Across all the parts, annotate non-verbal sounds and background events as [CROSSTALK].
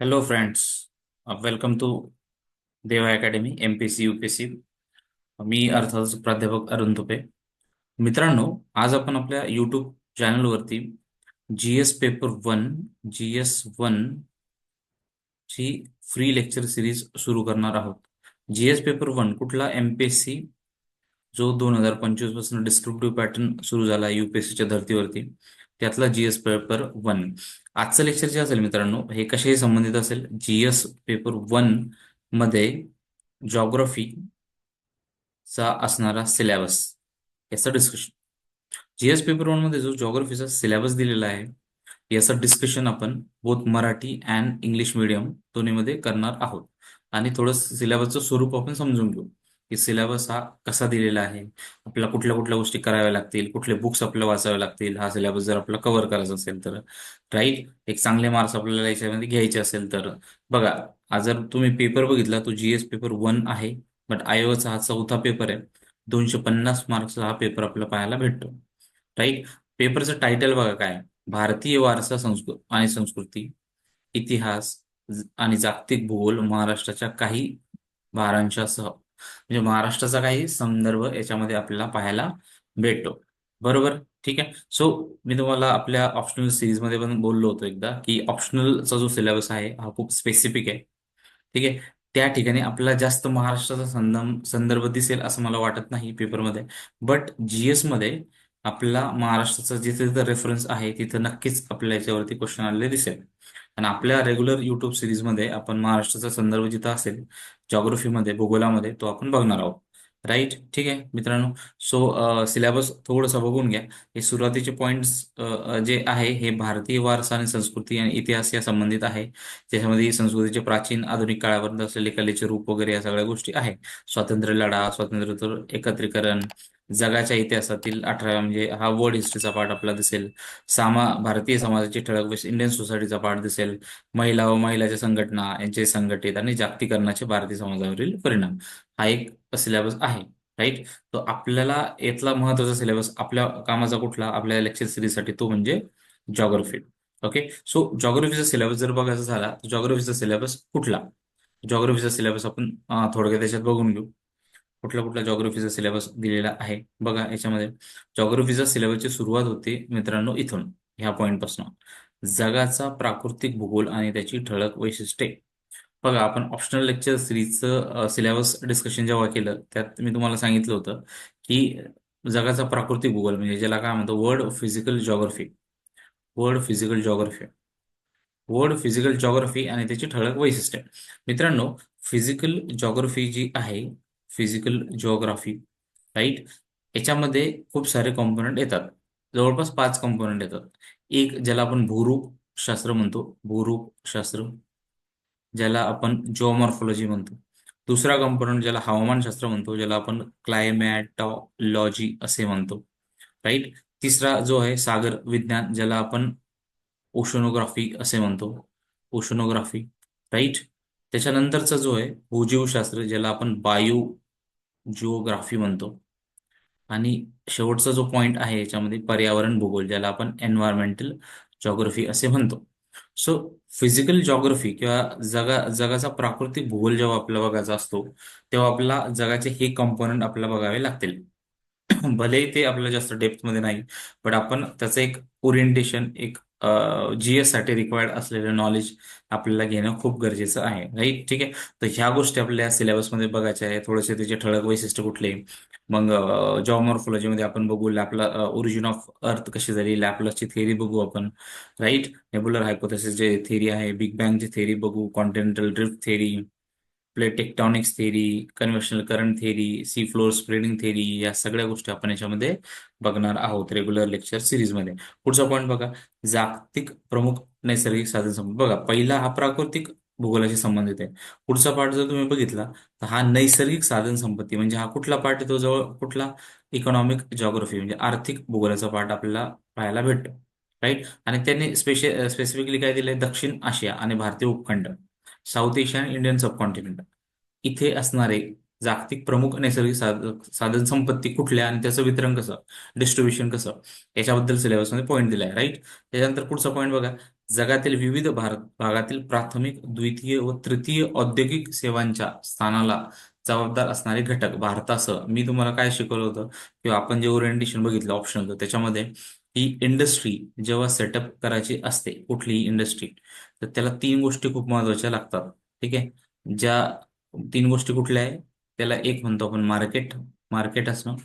Hello friends welcome to Deva academy M P C U P C मी अर्थातच प्राध्यापक अरुण तुपे. मित्रांनो आज आपण आपल्या यूट्यूब चॅनलवरती G S paper one G S one ची फ्री लेक्चर सिरीज सुरू करणार आहोत. जी एस पेपर वन कुठला एम पी एस सी जो दोन हजार पंचवीसपासून डिस्क्रिप्टिव्ह पॅटर्न सुरू झाला युपीएससीच्या धर्तीवरती. त्यातला जीएस पेपर वन आजचं लेक्चर जे असेल मित्रांनो हे कशाशी संबंधित असेल? जीएस पेपर वनमध्ये जॉग्रफी चा असणारा सिलेबस याचं डिस्कशन जीएस पेपर वनमध्ये जो जॉग्रफीचा सिलेबस दिलेला आहे याचं डिस्कशन आपण both Marathi and English medium दोन्हीमध्ये करणार आहोत. आणि थोडं सिलेबसचं स्वरूप आपण समजून घेऊ. की सिलेबस हा कसा दिलेला आहे. आपल्याला कुठल्या कुठल्या गोष्टी कराव्या लागतील कुठले बुक्स आपल्याला वाचावे लागतील हा सिलेबस जर आपला कव्हर करायचा असेल तर. राईट? एक चांगले मार्क्स आपल्याला याच्यामध्ये घ्यायचे असेल तर. बघा आज जर तुम्ही पेपर बघितला तो जीएस पेपर वन आहे बट आयोगाचा हा चौथा पेपर आहे. दोनशे पन्नास मार्क्सचा हा पेपर आपल्याला पाहायला भेटतो. राईट? पेपरचं टायटल बघा काय? भारतीय वारसा संस्कृत आणि संस्कृती इतिहास आणि जागतिक भूगोल महाराष्ट्राच्या काही भारांच्या सह म्हणजे महाराष्ट्राचा काही संदर्भ याच्यामध्ये आपल्याला पाहायला भेटतो. बरोबर? ठीक आहे. सो मी तुम्हाला आपल्या ऑप्शनल सिरीजमध्ये पण बोललो होतो एकदा की ऑप्शनलचा जो सिलेबस आहे हा खूप स्पेसिफिक आहे. ठीक आहे? त्या ठिकाणी आपल्याला जास्त महाराष्ट्राचा संदर्भ संदर्भ दिसेल असं मला वाटत नाही पेपरमध्ये बट जीएसमध्ये आपला महाराष्ट्राचा जिथे जिथे रेफरन्स आहे तिथं नक्कीच आपल्या याच्यावरती क्वेश्चन आलेले दिसेल. आणि आपल्या रेग्युलर युट्यूब सिरीजमध्ये आपण महाराष्ट्राचा संदर्भ जिथं असेल जॉग्रफीमध्ये भूगोलामध्ये तो आपण बघणार आहोत. राईट ठीक आहे मित्रांनो. सो सिलेबस थोडंसं बघून घ्या. हे सुरुवातीचे पॉइंट्स जे आहे हे भारतीय वारसा आणि संस्कृती आणि इतिहास या संबंधित आहे. त्याच्यामध्ये संस्कृतीचे प्राचीन आधुनिक काळापर्यंत असलेले कलेचे रूप वगैरे या सगळ्या गोष्टी आहे स्वातंत्र्य लढा स्वातंत्र्य एकत्रीकरण जगाच्या इतिहासातील अठराव्या म्हणजे हा वर्ल्ड हिस्ट्रीचा पार्ट आपला दिसेल. सामा भारतीय समाजाची ठळक वेस्ट इंडियन सोसायटीचा पार्ट दिसेल. महिला व महिलाच्या संघटना यांचे संघटित आणि जागतिकरणाचे भारतीय समाजावरील परिणाम. हा एक सिलेबस आहे राईट तो आपल्याला यातला महत्त्वाचा सिलेबस आपल्या कामाचा कुठला? आपल्या लेक्चर सिरीजसाठी तो म्हणजे जॉग्रफी ओके सो जॉग्रफीचा सिलेबस जर बघायचा झाला तर जॉग्रफीचा सिलेबस कुठला? जॉग्रफीचा सिलेबस आपण थोडक्यात त्याच्यात बघून घेऊ. कुठल्या कुठल्या जॉग्रफीचा सिलेबस दिलेला आहे. बघा याच्यामध्ये. जॉग्रफीचा सिलेबसची सुरुवात होते मित्रांनो इथून ह्या पॉईंटपासून जगाचा प्राकृतिक भूगोल आणि त्याची ठळक वैशिष्ट्ये. बघा आपण ऑप्शनल लेक्चर सिरीजचं सिलेबस डिस्कशन जेव्हा केलं त्यात मी तुम्हाला सांगितलं होतं की जगाचा प्राकृतिक भूगोल म्हणजे ज्याला काय म्हणतो world physical geography world physical geography world physical geography आणि त्याची ठळक वैशिष्ट्ये. मित्रांनो फिजिकल जॉग्रफी जी आहे फिजिकल जिओग्राफी राईट याच्यामध्ये खूप सारे कॉम्पोनंट येतात. जवळपास पाच कॉम्पोनंट येतात. एक ज्याला आपण भूरूप शास्त्र म्हणतो. भूरूप शास्त्र ज्याला आपण जिओमॉर्फॉलॉजी म्हणतो. दुसरा कॉम्पोनंट ज्याला हवामानशास्त्र म्हणतो ज्याला आपण क्लायमॅटॉलॉजी असे म्हणतो राईट तिसरा जो आहे सागर विज्ञान ज्याला आपण ओशनोग्राफी असे म्हणतो. ओशनोग्राफी राईट त्याच्यानंतरचा जो आहे भूजीवशास्त्र ज्याला आपण बायो जिओग्राफी म्हणतो. आणि शेवटचा जो पॉइंट आहे याच्यामध्ये पर्यावरण भूगोल ज्याला आपण एन्व्हायरमेंटल जॉग्रफी असे म्हणतो. सो फिजिकल जॉग्रफी किंवा जगा जगाचा प्राकृतिक भूगोल जेव्हा आपला बघायचा असतो तेव्हा आपल्याला जगाचे हे कंपोनंट आपल्याला बघावे लागतील. [CLEARS THROAT] भलेही ते आपल्याला जास्त डेप्थमध्ये नाही बट आपण त्याचं एक ओरिएंटेशन एक जीएससाठी रिक्वायर्ड असलेलं नॉलेज आपल्याला घेणं खूप गरजेचं आहे राईट ठीक आहे? तर ह्या गोष्टी आपल्या सिलेबसमध्ये बघायच्या आहे थोडेसे त्याचे ठळक वैशिष्ट्य कुठले? मग मध्ये आपण बघू लॅपला ओरिजिन ऑफ अर्थ कशी झाली? लॅपलसची थेरी बघू आपण राईट नेबुलर हायपोथेसिस जे थेरी आहे. बिग बँगची थेरी बघू. Continental drift theory plate tectonics theory convectional current theory sea floor spreading theory या सगळ्या गोष्टी आपण याच्यामध्ये बघणार आहोत रेग्युलर लेक्चर सिरीजमध्ये पुढचा पॉईंट बघा. जागतिक प्रमुख नैसर्गिक साधन बघा पहिला हा प्राकृतिक भूगोलाशी संबंधित आहे. पुढचा पार्ट जर तुम्ही बघितला तर हा नैसर्गिक साधन संपत्ती म्हणजे हा कुठला पार्ट येतो जवळ कुठला? इकॉनॉमिक जॉग्रफी म्हणजे आर्थिक भूगोलाचा पार्ट आपल्याला पाहायला भेटतो राईट आणि त्यांनी स्पेशल स्पेसिफिकली काय दिलंय? दक्षिण आशिया आणि भारतीय उपखंड. साऊथ एशिया आणि इंडियन सबकॉन्टिनेंट. इथे असणारे जागतिक प्रमुख नैसर्गिक साधन साधन संपत्ती कुठल्या आणि त्याचं वितरण कसं? डिस्ट्रीब्युशन कसं? याच्याबद्दल सिलेबसमध्ये पॉईंट दिलाय राईट त्याच्यानंतर पुढचा पॉईंट बघा. जगातील विविध भारत भागातील प्राथमिक द्वितीय व तृतीय औद्योगिक सेवांच्या स्थानाला जबाबदार असणारे घटक भारतासह. मी तुम्हाला काय शिकवलं होतं? किंवा आपण जे ओरिएंटेशन बघितलं ऑप्शन होतं त्याच्यामध्ये ही इंडस्ट्री जेव्हा सेटअप करायची असते कुठलीही इंडस्ट्री तर त्याला तीन गोष्टी खूप महत्त्वाच्या लागतात. ठीक आहे? ज्या तीन गोष्टी कुठल्या आहे? त्याला एक म्हणतो आपण मार्केट मार्केट असणं.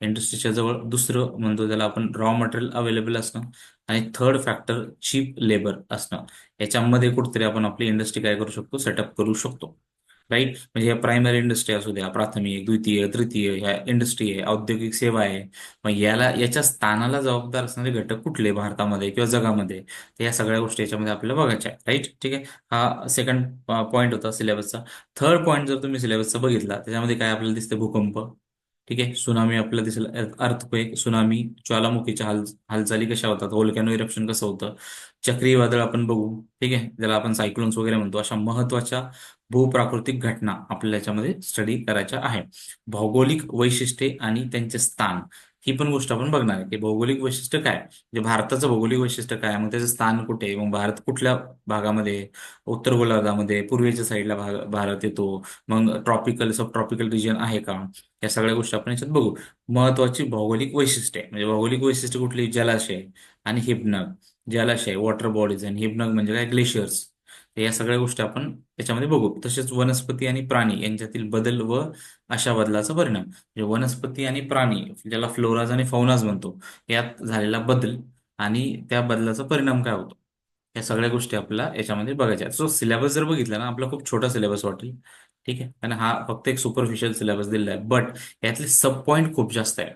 इंडस्ट्रीच्या जवळ दुसरं म्हणतो त्याला आपण रॉ मटेरियल अवेलेबल असणं. आणि थर्ड फॅक्टर चीप लेबर असणं. याच्यामध्ये कुठेतरी आपण आपली इंडस्ट्री काय करू शकतो? सेटअप करू शकतो. राईट म्हणजे प्रायमरी इंडस्ट्री असू द्या प्राथमिक द्वितीय तृतीय ह्या इंडस्ट्री आहे औद्योगिक सेवा आहे. मग याला याच्या स्थानाला जबाबदार असणारे घटक कुठले भारतामध्ये किंवा जगामध्ये? तर या सगळ्या गोष्टी याच्यामध्ये आपल्याला बघायच्या आहे राईट ठीक आहे? हा सेकंड पॉईंट होता सिलेबसचा थर्ड पॉईंट जर तुम्ही सिलेबसचा बघितला त्याच्यामध्ये काय आपल्याला दिसतं भूकंप. ठीक आहे? सुनामी आपल्याला दिसेल. अर्थक्वेक सुनामी ज्वालामुखीच्या हाल हालचाली कशा होतात? होलकॅनो इरप्शन कसं होतं? चक्रीवादळ आपण बघू. ठीक आहे? ज्याला आपण सायक्लोन्स वगैरे म्हणतो. अशा महत्त्वाच्या भूप्राकृतिक घटना आपल्याला याच्यामध्ये स्टडी करायच्या आहे भौगोलिक वैशिष्ट्ये आणि त्यांचे स्थान. ही पण गोष्ट आपण बघणार आहे की भौगोलिक वैशिष्ट्य काय? म्हणजे भारताचं भौगोलिक वैशिष्ट्य काय? मग त्याचं स्थान कुठे आहे? मग भारत कुठल्या भागामध्ये उत्तर गोलार्धामध्ये पूर्वेच्या साईडला भाग भारत येतो. मग ट्रॉपिकल सब ट्रॉपिकल रिजन आहे का? या सगळ्या गोष्टी आपण याच्यात बघू. महत्वाची भौगोलिक वैशिष्ट्ये म्हणजे भौगोलिक वैशिष्ट्य कुठली? जलाशय आणि हिबनग जलाशय वॉटर बॉडीज आणि हिमनग म्हणजे काय? ग्लेशियर्स या सगळ्या गोष्टी आपण याच्यामध्ये बघू. तसेच वनस्पती आणि प्राणी यांच्यातील बदल व अशा बदलाचा परिणाम. म्हणजे वनस्पती आणि प्राणी ज्याला फ्लोराज आणि फौनाज म्हणतो यात झालेला बदल आणि त्या बदलाचा परिणाम काय होतो? या सगळ्या गोष्टी आपल्याला याच्यामध्ये बघायच्या सो सिलेबस जर बघितला ना आपला खूप छोटा सिलेबस वाटेल. ठीक आहे? आणि हा फक्त एक सुपरफिशियल सिलेबस दिलेला आहे. बट यातले सब पॉईंट खूप जास्त आहे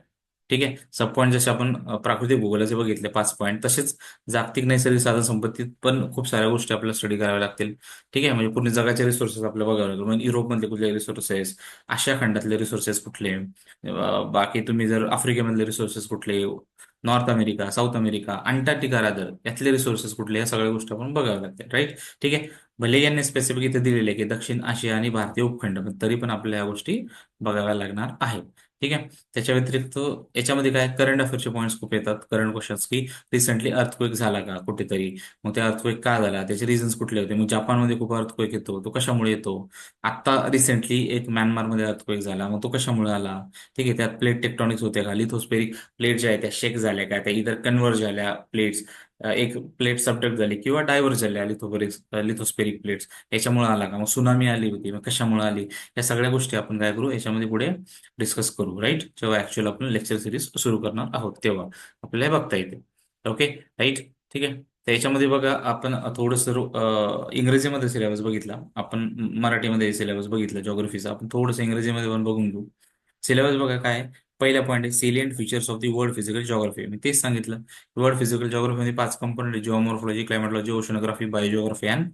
ठीक आहे? सब पॉईंट जसे आपण प्राकृतिक भूगोलाचे बघितले पाच पॉईंट तसेच जागतिक नैसर्गिक साधन संपत्तीत पण खूप साऱ्या गोष्टी आपल्याला स्टडी कराव्या लागतील. ठीक आहे? म्हणजे पूर्ण जगाचे रिसोर्सेस आपल्याला बघावे लागतील. म्हणजे युरोपमधले कुठले रिसोर्सेस आशिया खंडातले रिसोर्सेस कुठले? बाकी तुम्ही जर आफ्रिकेमधले रिसोर्सेस कुठले? North America South America Antarctica rather यातले रिसोर्सेस कुठले? या सगळ्या गोष्टी आपण बघाव्या लागतील राईट ठीक आहे? भले यांनी स्पेसिफिक इथे दिलेले आहे की दक्षिण आशिया आणि भारतीय उपखंड पण तरी पण आपल्याला या गोष्टी बघाव्या लागणार आहेत. ठीक आहे? त्याच्या व्यतिरिक्त याच्यामध्ये काय? करंट अफेअरचे पॉईंट्स खूप येतात. करंट क्वेश्चन्स की रिसेंटली अर्थक्वेक झाला का कुठेतरी? मग त्या अर्थक्वेक का झाला? त्याचे रिझन्स कुठले होते? मग जपानमध्ये खूप अर्थक्वेक येतो. तो कशामुळे येतो? आता रिसेंटली एक म्यानमारमध्ये अर्थक्वेक झाला. मग तो कशामुळे आला? ठीक आहे. त्यात प्लेट टेक्टॉनिक्स होते का? लिथोस्पेरिक प्लेट ज्या आहेत त्या शेक झाल्या का? त्या इतर कन्वर्ज झाल्या प्लेट्स एक प्लेट सबडक्ट झाली किंवा डायव्हर्ज झाल्या लिथोबरिक्स लिथोस्पेरिक प्लेट्स याच्यामुळे आला का? मग सुनामी आली होती. मग कशामुळे आली? या सगळ्या गोष्टी आपण काय करू? याच्यामध्ये पुढे डिस्कस करू राईट जेव्हा ऍक्च्युअल आपण लेक्चर सिरीज सुरू करणार आहोत तेव्हा. आपल्याला बघता येते. ओके राईट ठीक आहे? त्याच्यामध्ये बघा आपण थोडस इंग्रजीमध्ये सिलेबस बघितला. आपण मराठीमध्ये सिलेबस बघितला जॉग्रफीचा आपण थोडस इंग्रजीमध्ये पण बघून घेऊ. सिलेबस बघा काय? पहिला पॉईंट आहे salient features of the world physical geography मी तेच सांगितलं. वर्ल्ड फिजिकल जॉग्राफीमध्ये पाच component geomorphology climatology oceanography biogeography and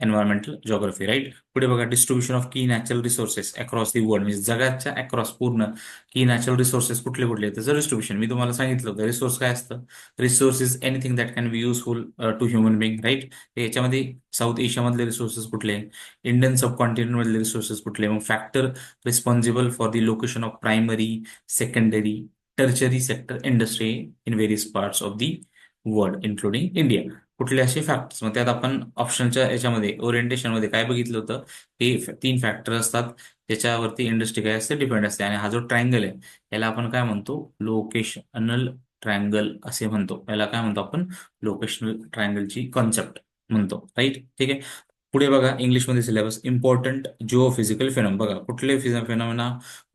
environmental geography right पुढे बघा डिस्ट्रीब्युशन ऑफ की natural resources across the world म्हणजे जगाच्या अक्रॉस पूर्ण की नॅचरल रिसोर्सेस कुठले कुठले त्याचं डिस्ट्रीब्युशन मी तुम्हाला सांगितलं होतं रिसोर्स काय असतं resource is anything that can be useful to human being right याच्यामध्ये साऊथ एशियामधले रिसोर्सेस कुठले इंडियन सबकॉन्टिनेंट मधले रिसोर्सेस कुठले मग factor responsible for the location of primary secondary tertiary sector industry in various parts of the world including India कुठले असे factors मग त्यात आपण ऑप्शनच्या याच्यामध्ये ओरिएंटेशनमध्ये काय बघितलं होतं? की तीन फॅक्टर असतात त्याच्यावरती इंडस्ट्री काय असते डिपेंड असते. आणि हा जो ट्रायंगल आहे याला आपण काय म्हणतो? लोकेशनल ट्रायंगल असे म्हणतो. याला काय म्हणतो आपण? लोकेशनल ट्रायंगलची कॉन्सेप्ट म्हणतो. राईट ठीक आहे? पुढे बघा इंग्लिशमध्ये syllabus important geo physical phenom बघा कुठले phenomena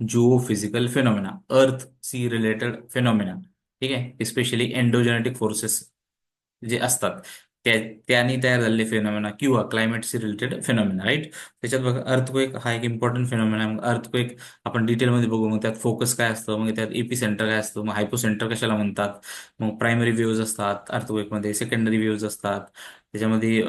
geo physical phenomena earth sea related phenomena ठीक आहे? स्पेशली एंडोजेनेटिक फोर्सेस जे असतात त्या त्याने तयार झालेले फेनॉमिना किंवा क्लायमेटशी रिलेटेड फेनॉमिना राईट त्याच्यात बघा अर्थक्वेक हा एक इम्पॉर्टंट फेनॉमिना मग अर्थक्वेक आपण डिटेलमध्ये बघू मग त्यात फोकस काय असतं? मग त्यात एपी सेंटर काय असतं? मग हायपो सेंटर कशाला म्हणतात? मग प्रायमरी व्ह्यूज असतात अर्थक्वेकमध्ये सेकंडरी व्ह्यूज असतात. त्याच्यामध्ये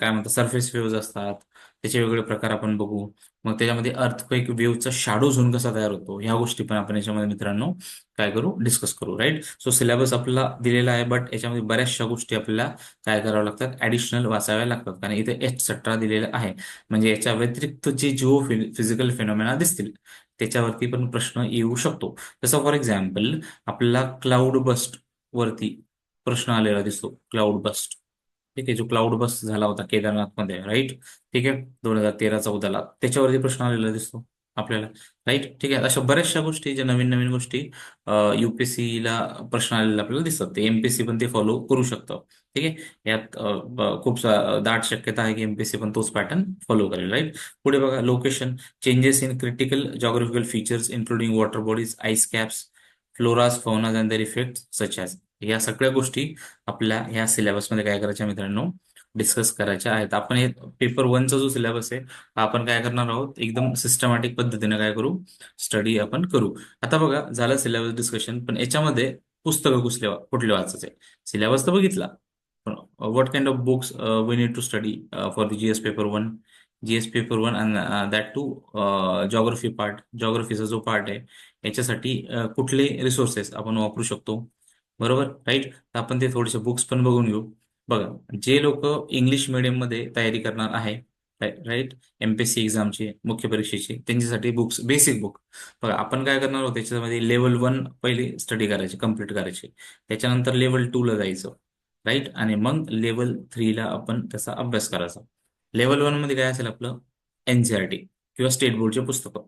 काय म्हणतात? सरफेस व्ह्यूज असतात. त्याचे वेगवेगळे प्रकार आपण बघू. मग त्याच्यामध्ये अर्थक्वेक वेव्हचा शॅडो झोन कसा तयार होतो? ह्या गोष्टी पण आपण याच्यामध्ये मित्रांनो काय करू? डिस्कस करू राईट सो सिलेबस आपला दिलेला आहे बट याच्यामध्ये बऱ्याचशा गोष्टी आपल्याला काय कराव्या लागतात? ऍडिशनल वाचाव्या लागतात. कारण इथे एच सट्रा दिलेला आहे. म्हणजे याच्या व्यतिरिक्त जे जिओ फिजिकल फिनोमेना दिसतील त्याच्यावरती पण प्रश्न येऊ शकतो. जसं फॉर एक्झाम्पल आपल्याला क्लाउड बस्ट वरती प्रश्न आलेला दिसतो. क्लाउड बस्ट ठीक आहे जो क्लाउड बस झाला होता केदारनाथमध्ये राईट ठीक आहे? दोन हजार तेरा चौदाला. त्याच्यावरती प्रश्न आलेला दिसतो आपल्याला राईट ठीक आहे? अशा बऱ्याचशा गोष्टी ज्या नवीन नवीन गोष्टी युपीएससी ला प्रश्न आलेले आपल्याला दिसतात. ते एमपीएससी पण ते फॉलो करू शकतं ठीक आहे? यात खूप दाट शक्यता आहे की एमपीएससी पण तोच पॅटर्न फॉलो करेल राईट पुढे बघा location changes in critical geographical features including water bodies ice caps floras faunas and their effect such as या सगळ्या गोष्टी आपल्या ह्या सिलेबसमध्ये काय करायच्या मित्रांनो? डिस्कस करायच्या आहेत. आपण हे पेपर वनचा जो सिलेबस आहे आपण काय करणार आहोत? एकदम सिस्टमॅटिक पद्धतीने काय करू? स्टडी आपण करू. आता बघा झालं सिलेबस डिस्कशन पण याच्यामध्ये पुस्तकं कुठले कुठले वाचायचे? सिलेबस तर बघितला. पण what kind of books we need to study for the GS paper one GS paper one and that too geography part जॉग्रफीचा जो पार्ट आहे याच्यासाठी uh, कुठले रिसोर्सेस आपण वापरू शकतो? बरोबर? राईट तर आपण ते थोडेसे बुक्स पण बघून घेऊ. बघा जे लोक इंग्लिश मीडियममध्ये तयारी करणार आहे राईट एमपीएससी एक्झामची मुख्य परीक्षेची त्यांच्यासाठी बुक्स बेसिक बुक बघा आपण काय करणार आहोत त्याच्यामध्ये लेवल वन पहिले स्टडी करायची कंप्लीट करायची. त्याच्यानंतर लेवल टू ला जायचं राईट आणि मग लेवल थ्रीला आपण त्याचा अभ्यास करायचा. लेवल वनमध्ये काय असेल आपलं? एनसीआरटी किंवा स्टेट बोर्डचे पुस्तकं.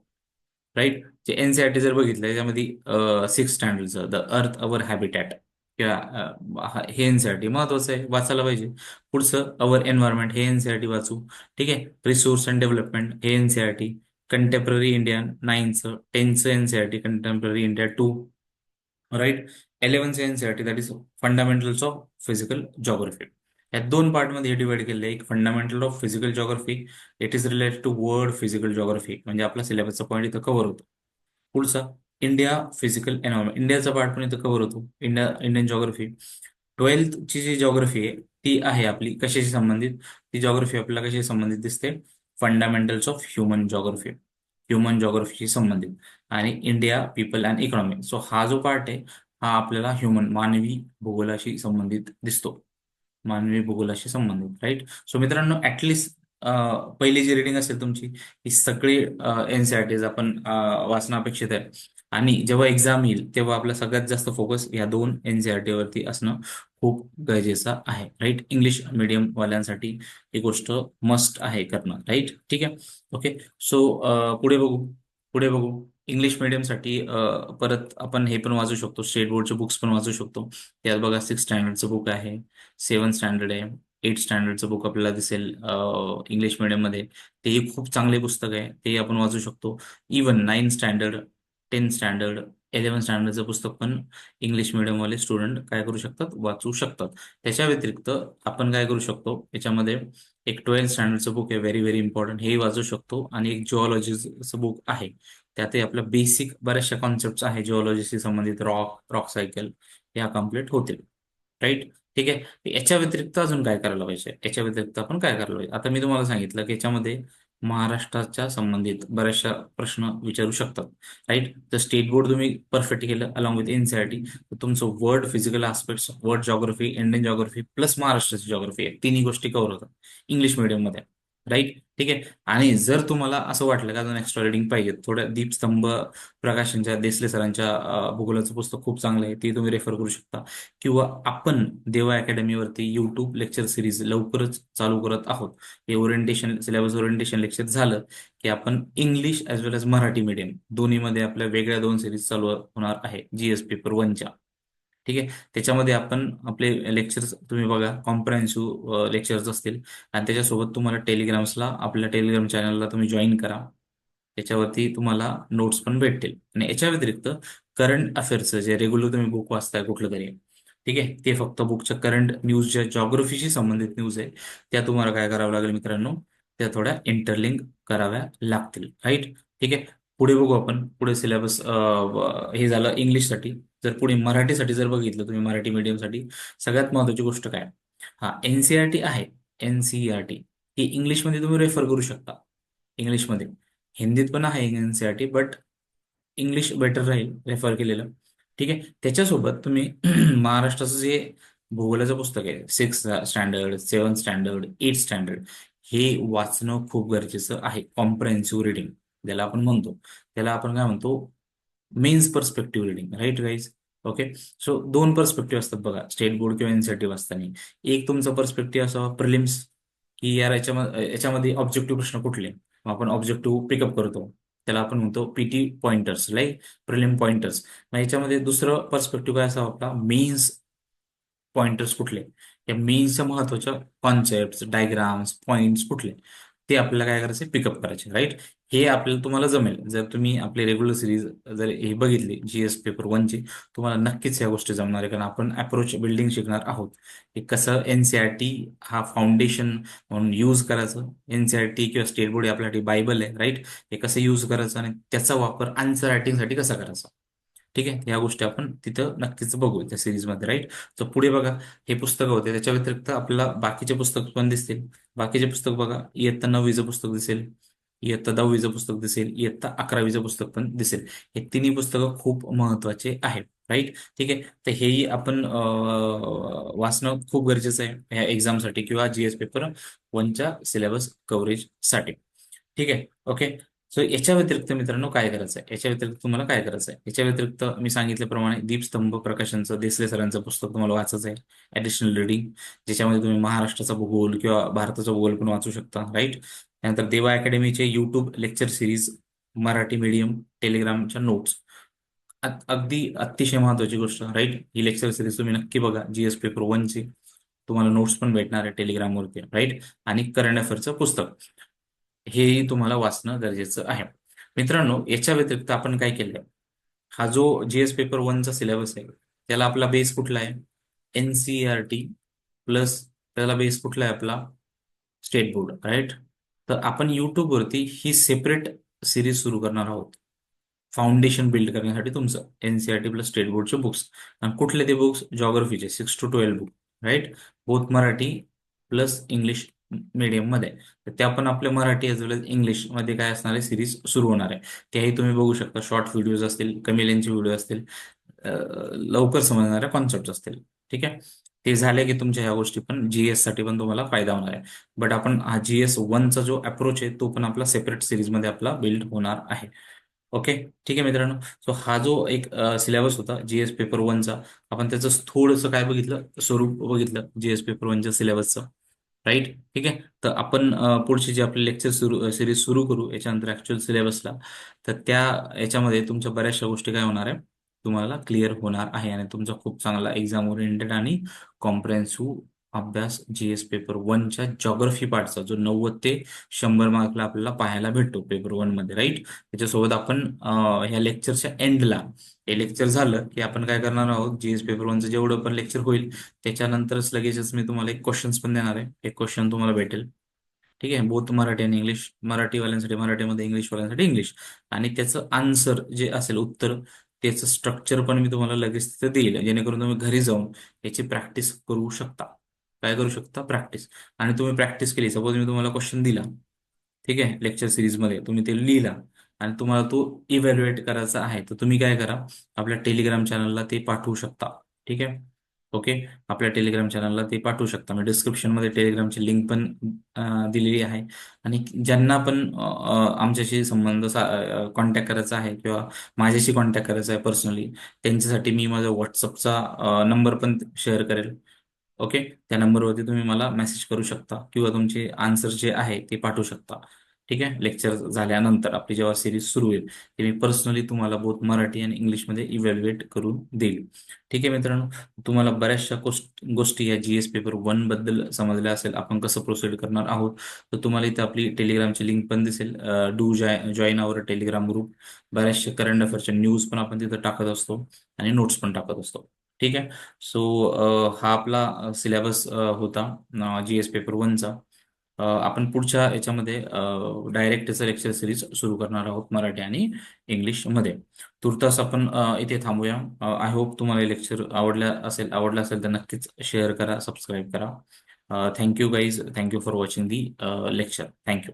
राईट जे एनसीआरटी जर बघितलं त्याच्यामध्ये सिक्स स्टँडर्डचं द अर्थ अवर हॅबिटॅट किंवा हे एनसीआरटी महत्वाचं आहे वाचायला पाहिजे. पुढचं अवर एन्व्हायरमेंट हे एनसीआरटी वाचू. ठीक आहे? रिसोर्स अँड डेव्हलपमेंट हे एनसीआरटी कंटेम्पररी इंडिया नाईनचं टेनचं NCERT contemporary India two right एलेव्हनचं NCERT that is fundamentals of physical geography या दोन पार्टमध्ये हे डिवाइड केलेलं आहे. एक fundamental of physical geography it is related to world physical geography म्हणजे आपला सिलेबसचा पॉईंट इथं कव्हर होतो. पुढचा इंडिया फिजिकल एनवायरमेंट इंडियाचा पार्ट पण इथं कव्हर होतो. इंडिया इंडियन जॉग्राफी ट्वेल्थची जी जॉग्राफी आहे ती आहे आपली कशाशी संबंधित? ती जॉग्राफी आपल्याला कशाशी संबंधित दिसते? Fundamentals of human geography human जॉग्राफीशी संबंधित. आणि India people and economy so हा जो पार्ट आहे हा आपल्याला ह्युमन मानवी भूगोलाशी संबंधित दिसतो. मानवी भूगोलाशी संबंधित राईट सो मित्रांनो ऍटलिस्ट पहिली जी रिडिंग असेल तुमची ही सगळी एनसीआरटीज आपण वाचणं अपेक्षित आहे. आणि जेव्हा एक्झाम येईल तेव्हा आपला सगळ्यात जास्त फोकस या दोन एनसीआरटी वरती असणं खूप गरजेचं आहे राईट इंग्लिश मिडियम वाल्यांसाठी ही गोष्ट मस्ट आहे करणं राईट ठीक आहे? ओके सो पुढे बघू पुढे बघू. इंग्लिशसाठी परत आपण हे पण वाचू शकतो. स्टेट बोर्डचे बुक्स पण वाचू शकतो. त्यात बघा सिक्स स्टँडर्डचं बुक आहे सेवन स्टँडर्ड आहे एट स्टँडर्डचं बुक आपल्याला दिसेल इंग्लिशमध्ये. तेही खूप चांगले पुस्तक आहे. तेही आपण वाचू शकतो. Even nine standard ten standard eleven स्टँडर्डचं पुस्तक पण इंग्लिश मिडियमवाले स्टुडंट काय करू शकतात? वाचू शकतात. त्याच्या व्यतिरिक्त आपण काय करू शकतो? याच्यामध्ये एक ट्वेल्थ स्टँडर्डचं बुक आहे व्हेरी व्हेरी इम्पॉर्टंट हे वाचू शकतो. आणि एक जिओलॉजीचं बुक आहे. त्यातही आपलं बेसिक बऱ्याचशा कॉन्सेप्ट आहे जिओलॉजीशी संबंधित रॉक रॉक सायकल या कंप्लीट होतील. राईट ठीक आहे? याच्या व्यतिरिक्त अजून काय करायला पाहिजे? याच्या व्यतिरिक्त आपण काय करायला पाहिजे? आता मी तुम्हाला सांगितलं की याच्यामध्ये महाराष्ट्राच्या संबंधित बऱ्याचशा प्रश्न विचारू शकतात. राईट तर स्टेट बोर्ड तुम्ही परफेक्ट केलं अलॉंग विथ एनसीआरटी तर तुमचं world physical aspect world geography Indian geography plus महाराष्ट्राची जॉग्राफी तिन्ही गोष्टी कव्हर होतात. इंग्लिशमध्ये. राईट ठीक आहे? आणि जर तुम्हाला असं वाटलं का अजून एक्स्ट्रा रिडिंग पाहिजे थोड्या दीपस्तंभ प्रकाशनच्या देसले सरांच्या भूगोलाचं पुस्तक खूप चांगलं आहे ते तुम्ही रेफर करू शकता. किंवा आपण देवा अकॅडमीवरती युट्यूब लेक्चर सिरीज लवकरच चालू करत आहोत. हे ओरिएंटेशन सिलेबस ओरिएंटेशन लेक्चर झालं की आपण English as well as Marathi medium दोन्हीमध्ये आपल्या वेगळ्या दोन सिरीज चालू होणार आहे. जीएस पेपर वनच्या ठीक आहे. त्याच्यामध्ये आपण आपले लेक्चर्स तुम्ही बघा कॉम्प्रहेन्सिव्ह लेक्चर्स असतील. आणि त्याच्यासोबत तुम्हाला टेलिग्राम्सला आपल्या टेलिग्राम चॅनलला तुम्ही जॉईन करा. त्याच्यावरती तुम्हाला नोट्स पण भेटतील. आणि याच्या व्यतिरिक्त करंट अफेअर्सचं जे रेग्युलर तुम्ही बुक वाचताय कुठलं तरी. ठीक आहे. ते फक्त बुकच्या करंट न्यूज ज्या जॉग्रफीशी संबंधित न्यूज आहे त्या तुम्हाला काय करावं लागेल मित्रांनो? त्या थोड्या इंटरलिंक कराव्या लागतील. राईट ठीक आहे. पुढे बघू आपण. पुढे सिलेबस हे झालं इंग्लिशसाठी जर पुढे मराठीसाठी जर बघितलं तुम्ही मराठी मीडियमसाठी सगळ्यात महत्वाची गोष्ट काय? हा एनसीआरटी आहे. एनसीआरटी ही इंग्लिशमध्ये तुम्ही रेफर करू शकता. इंग्लिशमध्ये. हिंदीत पण आहे एनसीआरटी बट इंग्लिश बेटर राहील रेफर केलेलं. ठीक आहे? त्याच्यासोबत तुम्ही [CLEARS THROAT] महाराष्ट्राचं जे भूगोलाचं पुस्तक आहे six standard seven standard eight standard हे वाचणं खूप गरजेचं आहे. कॉम्प्रेहेन्सिव्ह रिडिंग ज्याला आपण म्हणतो. त्याला आपण काय म्हणतो? Mains perspective reading right guys okay so दोन पर्स्पेक्टिव्ह असतात बघा. स्टेट बोर्ड किंवा एनसीआरटी असताना. एक तुमचा पर्स्पेक्टिव्ह असावा प्रिलिम्स की यार याच्यामध्ये याच्यामध्ये ऑब्जेक्टिव्ह प्रश्न कुठले? मग आपण ऑब्जेक्टिव्ह पिकअप करतो. त्याला आपण म्हणतो PT pointers like prelim pointers मग याच्यामध्ये दुसरं पर्स्पेक्टिव्ह काय असावा आपला? मेन्स पॉइंटर्स कुठले? या मेन्सच्या महत्त्वाच्या कॉन्सेप्ट डायग्राम्स पॉइंट्स कुठले? ते आपल्याला काय करायचे? पिकअप करायचे राईट हे आपल्याला तुम्हाला जमेल. जर तुम्ही आपले रेग्युलर सिरीज जर हे बघितली जीएस पेपर वनची तुम्हाला नक्कीच ह्या गोष्टी जमणार आहे. कारण आपण अप्रोच बिल्डिंग शिकणार आहोत. की कसं एनसीआरटी हा फाउंडेशन म्हणून यूज करायचं? एनसीआरटी किंवा स्टेट बोर्ड आपल्यासाठी बायबल आहे राईट हे कसं यूज करायचं आणि त्याचा वापर आन्सर रायटिंगसाठी कसा करायचा? ठीक आहे? या गोष्टी आपण तिथं नक्कीच बघू त्या सिरीजमध्ये राईट तर पुढे बघा. हे पुस्तकं होते. त्याच्या व्यतिरिक्त आपल्याला बाकीचे पुस्तक पण दिसतील. बाकीचे पुस्तक बघा. इयत्ता नववीचं पुस्तक दिसेल. इयत्ता दहावीचं पुस्तक दिसेल इयत्ता अकरावीचं पुस्तक पण दिसेल. हे तिन्ही पुस्तकं खूप महत्त्वाचे आहेत राईट ठीक आहे? तर हेही आपण वाचणं खूप गरजेचं आहे ह्या एक्झामसाठी किंवा जीएस पेपर वनच्या सिलेबस कव्हरेजसाठी ठीक आहे? ओके सो याच्या व्यतिरिक्त मित्रांनो काय करायचं आहे याच्या व्यतिरिक्त तुम्हाला काय करायचं आहे याच्या व्यतिरिक्त मी सांगितल्याप्रमाणे दीपस्तंभ प्रकाशनचं देसले सरांचं पुस्तक तुम्हाला वाचायचं आहे. ऍडिशनल रिडिंग ज्याच्यामध्ये तुम्ही महाराष्ट्राचा भूगोल किंवा भारताचा भूगोल पण वाचू शकता राईट त्यानंतर Deva अकॅडमीचे YouTube lecture series Marathi medium टेलिग्रामच्या notes अगदी अतिशय महत्वाची गोष्ट राईट ही लेक्चर सिरीज तुम्ही नक्की बघा. जीएस पेपर वनची तुम्हाला नोट्स पण भेटणार आहे टेलिग्रामवरती राईट आणि करंट अफेअरचं पुस्तक. हेही तुम्हाला वाचणं गरजेचं आहे. मित्रांनो याच्या व्यतिरिक्त आपण काय केलंय? हा जो जीएस पेपर वनचा सिलेबस आहे त्याला आपला बेस कुठला आहे? एनसीआरटी प्लस त्याला बेस कुठला आहे आपला? स्टेट बोर्ड राईट तर आपण युट्यूबवरती ही सेपरेट सिरीज सुरू करणार आहोत. फाउंडेशन बिल्ड करण्यासाठी तुमचं एनसीआरटी प्लस स्टेट बोर्डचे बुक्स आणि कुठले ते books जॉग्रफीचे six to twelve book right both Marathi plus English मीडियममध्ये. तर त्या पण आपल्या मराठी एज वेल एज इंग्लिशमध्ये काय असणार आहे सिरीज सुरू होणार आहे. त्याही तुम्ही बघू शकता. शॉर्ट व्हिडिओज असतील कमी लेनचे व्हिडिओ असतील लवकर समजणाऱ्या कॉन्सेप्ट असतील. ठीक आहे? ते झाले की तुमच्या ह्या गोष्टी पण जीएससाठी पण तुम्हाला फायदा होणार आहे. बट आपण हा जीएस वनचा जो अप्रोच आहे तो पण आपला सेपरेट सिरीजमध्ये आपला बिल्ड होणार आहे. ओके ठीक आहे मित्रांनो? सो हा जो एक सिलेबस होता जीएस पेपर वनचा आपण त्याचं थोडंसं काय बघितलं? स्वरूप बघितलं जीएस पेपर वनच्या सिलेबसचं राईट ठीक आहे? तर आपण पुढची जी आपले लेक्चर सुरू सिरीज सुरू करू याच्यानंतर ऍक्च्युअल सिलेबसला तर त्या याच्यामध्ये तुमच्या बऱ्याचशा गोष्टी काय होणार आहे? तुम्हाला क्लिअर होणार आहे आणि तुमचा खूप चांगला एक्झाम ओरिएंटेड आणि कॉम्प्रेहेन्सिव्ह अभ्यास जीएस पेपर वनच्या जॉग्रफी पार्टचा जो नव्वद ते शंभर मार्कला आपल्याला पाहायला भेटतो पेपर वनमध्ये राईट त्याच्यासोबत आपण ह्या लेक्चरच्या एंडला हे लेक्चर झालं की आपण काय करणार आहोत? जीएस पेपर वनचं जेवढं पण लेक्चर होईल त्याच्यानंतरच लगेचच मी तुम्हाला एक क्वेश्चन्स पण देणार आहे. एक क्वेश्चन तुम्हाला भेटेल. ठीक आहे? बोथ मराठी आणि इंग्लिश मराठीवाल्यांसाठी मराठीमध्ये इंग्लिशवाल्यांसाठी इंग्लिश आणि त्याचं आन्सर जे असेल उत्तर त्याचं स्ट्रक्चर पण मी तुम्हाला लगेच तिथं देईल. जेणेकरून तुम्ही घरी जाऊन याची प्रॅक्टिस करू शकता. काय करू शकता? प्रॅक्टिस आणि तुम्ही प्रॅक्टिस केली. सपोज मी तुम्हाला क्वेश्चन दिला. ठीक आहे? लेक्चर सिरीजमध्ये तुम्ही ते लिहिला. आणि तुम्हाला तो इव्हॅल्युएट करायचा आहे. तर तुम्ही काय करा? आपल्या टेलिग्राम चॅनलला ते पाठवू शकता. ठीक आहे? ओके? आपल्या टेलिग्राम चॅनलला ते पाठवू शकता. मी डिस्क्रिप्शनमध्ये टेलिग्रामची लिंक पण दिलेली आहे. आणि ज्यांना पण आमच्याशी संबंध कॉन्टॅक्ट करायचा आहे किंवा माझ्याशी कॉन्टॅक्ट करायचा आहे पर्सनली त्यांच्यासाठी मी माझा व्हॉट्सअपचा नंबर पण शेअर करेल. ओके? त्या नंबरवरती तुम्ही मला मेसेज करू शकता किंवा तुमचे आन्सर जे आहे ते पाठवू शकता. ठीक आहे? लेक्चर झाल्यानंतर आपली जेव्हा सिरीज सुरू होईल ते मी पर्सनली तुम्हाला बोथ मराठी आणि इंग्लिशमध्ये इव्हॅल्युएट करून देईल. ठीक आहे मित्रांनो? तुम्हाला बऱ्याचशा गोष्टी या जीएस पेपर वनबद्दल समजल्या असेल आपण कसं प्रोसीड करणार आहोत? तर तुम्हाला इथे आपली टेलिग्रामची लिंक पण दिसेल. Do joy join our Telegram group बऱ्याचशा करंट अफेअरच्या न्यूज पण आपण तिथं टाकत असतो आणि नोट्स पण टाकत असतो. ठीक आहे? सो हा आपला सिलेबस होता जीएस पेपर वनचा आपण पुढच्या याच्यामध्ये डायरेक्ट लेक्चर सिरीज सुरू करणार आहोत मराठी आणि इंग्लिशमध्ये तुर्तास आपण इथे थांबूया. आय होप तुम्हाला लेक्चर आवडल्या असेल आवडलं असेल तर नक्कीच शेअर करा सबस्क्राईब करा. Thank you guys thank you for watching the lecture thank you